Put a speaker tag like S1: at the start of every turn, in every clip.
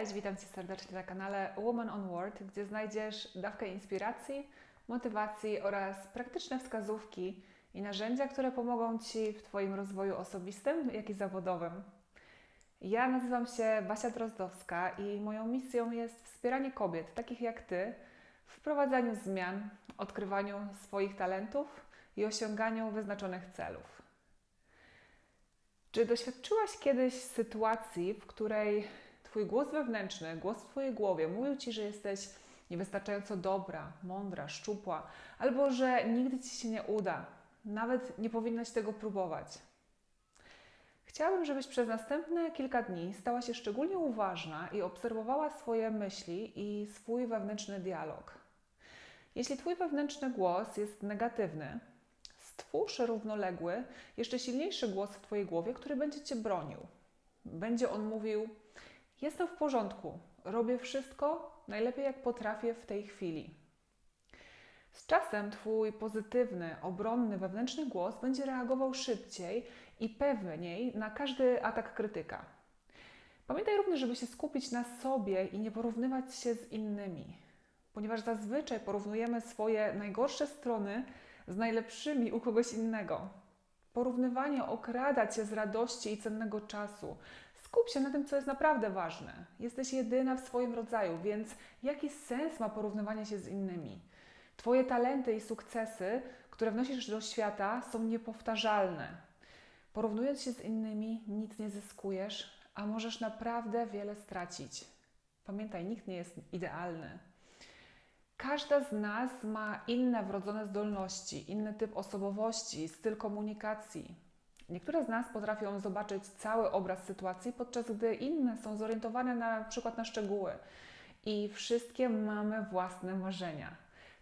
S1: Cześć, witam Cię serdecznie na kanale Woman on Word, gdzie znajdziesz dawkę inspiracji, motywacji oraz praktyczne wskazówki i narzędzia, które pomogą Ci w Twoim rozwoju osobistym, jak i zawodowym. Ja nazywam się Basia Drozdowska i moją misją jest wspieranie kobiet, takich jak Ty, w wprowadzaniu zmian, odkrywaniu swoich talentów i osiąganiu wyznaczonych celów. Czy doświadczyłaś kiedyś sytuacji, w której Twój głos wewnętrzny, głos w Twojej głowie mówił Ci, że jesteś niewystarczająco dobra, mądra, szczupła, albo że nigdy Ci się nie uda, nawet nie powinnaś tego próbować? Chciałabym, żebyś przez następne kilka dni stała się szczególnie uważna i obserwowała swoje myśli i swój wewnętrzny dialog. Jeśli Twój wewnętrzny głos jest negatywny, stwórz równoległy, jeszcze silniejszy głos w Twojej głowie, który będzie Cię bronił. Będzie on mówił: Jestem w porządku, robię wszystko najlepiej jak potrafię w tej chwili. Z czasem Twój pozytywny, obronny wewnętrzny głos będzie reagował szybciej i pewniej na każdy atak krytyka. Pamiętaj również, żeby się skupić na sobie i nie porównywać się z innymi, ponieważ zazwyczaj porównujemy swoje najgorsze strony z najlepszymi u kogoś innego. Porównywanie okrada cię z radości i cennego czasu. Skup się na tym, co jest naprawdę ważne. Jesteś jedyna w swoim rodzaju, więc jaki sens ma porównywanie się z innymi? Twoje talenty i sukcesy, które wnosisz do świata, są niepowtarzalne. Porównując się z innymi, nic nie zyskujesz, a możesz naprawdę wiele stracić. Pamiętaj, nikt nie jest idealny. Każda z nas ma inne wrodzone zdolności, inny typ osobowości, styl komunikacji. Niektóre z nas potrafią zobaczyć cały obraz sytuacji, podczas gdy inne są zorientowane na przykład na szczegóły. I wszystkie mamy własne marzenia.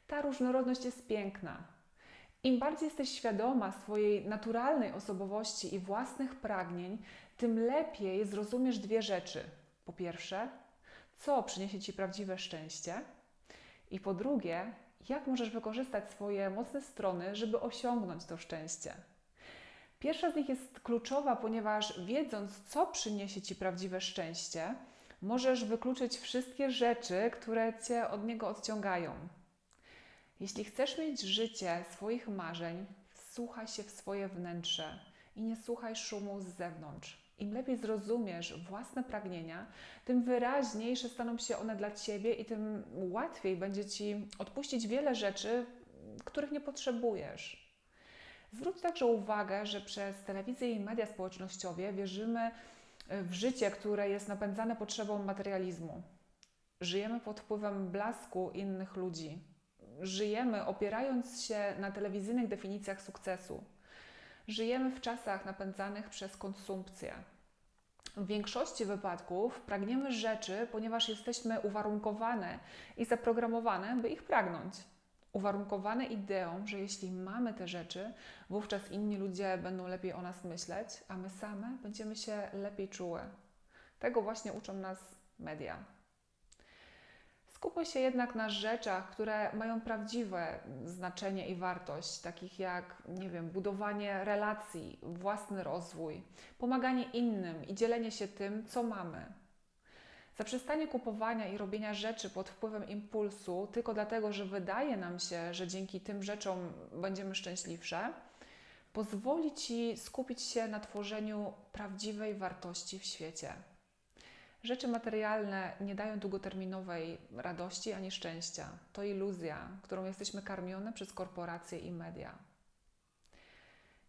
S1: Ta różnorodność jest piękna. Im bardziej jesteś świadoma swojej naturalnej osobowości i własnych pragnień, tym lepiej zrozumiesz dwie rzeczy. Po pierwsze, co przyniesie ci prawdziwe szczęście, i po drugie, jak możesz wykorzystać swoje mocne strony, żeby osiągnąć to szczęście. Pierwsza z nich jest kluczowa, ponieważ wiedząc, co przyniesie ci prawdziwe szczęście, możesz wykluczyć wszystkie rzeczy, które cię od niego odciągają. Jeśli chcesz mieć życie swoich marzeń, wsłuchaj się w swoje wnętrze i nie słuchaj szumu z zewnątrz. Im lepiej zrozumiesz własne pragnienia, tym wyraźniejsze staną się one dla ciebie i tym łatwiej będzie ci odpuścić wiele rzeczy, których nie potrzebujesz. Zwróć także uwagę, że przez telewizję i media społecznościowe wierzymy w życie, które jest napędzane potrzebą materializmu. Żyjemy pod wpływem blasku innych ludzi. Żyjemy opierając się na telewizyjnych definicjach sukcesu. Żyjemy w czasach napędzanych przez konsumpcję. W większości wypadków pragniemy rzeczy, ponieważ jesteśmy uwarunkowane i zaprogramowane, by ich pragnąć. Uwarunkowane ideą, że jeśli mamy te rzeczy, wówczas inni ludzie będą lepiej o nas myśleć, a my same będziemy się lepiej czuły. Tego właśnie uczą nas media. Skupmy się jednak na rzeczach, które mają prawdziwe znaczenie i wartość, takich jak, nie wiem, budowanie relacji, własny rozwój, pomaganie innym i dzielenie się tym, co mamy. Zaprzestanie kupowania i robienia rzeczy pod wpływem impulsu tylko dlatego, że wydaje nam się, że dzięki tym rzeczom będziemy szczęśliwsze, pozwoli Ci skupić się na tworzeniu prawdziwej wartości w świecie. Rzeczy materialne nie dają długoterminowej radości ani szczęścia. To iluzja, którą jesteśmy karmione przez korporacje i media.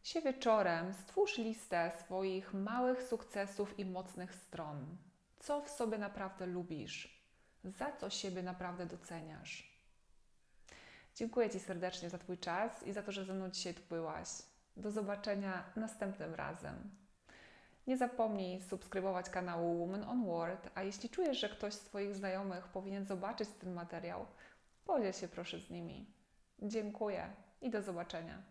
S1: Dzisiaj wieczorem stwórz listę swoich małych sukcesów i mocnych stron. Co w sobie naprawdę lubisz? Za co siebie naprawdę doceniasz? Dziękuję Ci serdecznie za Twój czas i za to, że ze mną dzisiaj tu byłaś. Do zobaczenia następnym razem. Nie zapomnij subskrybować kanału Woman on Word, a jeśli czujesz, że ktoś z Twoich znajomych powinien zobaczyć ten materiał, podziel się proszę z nimi. Dziękuję i do zobaczenia.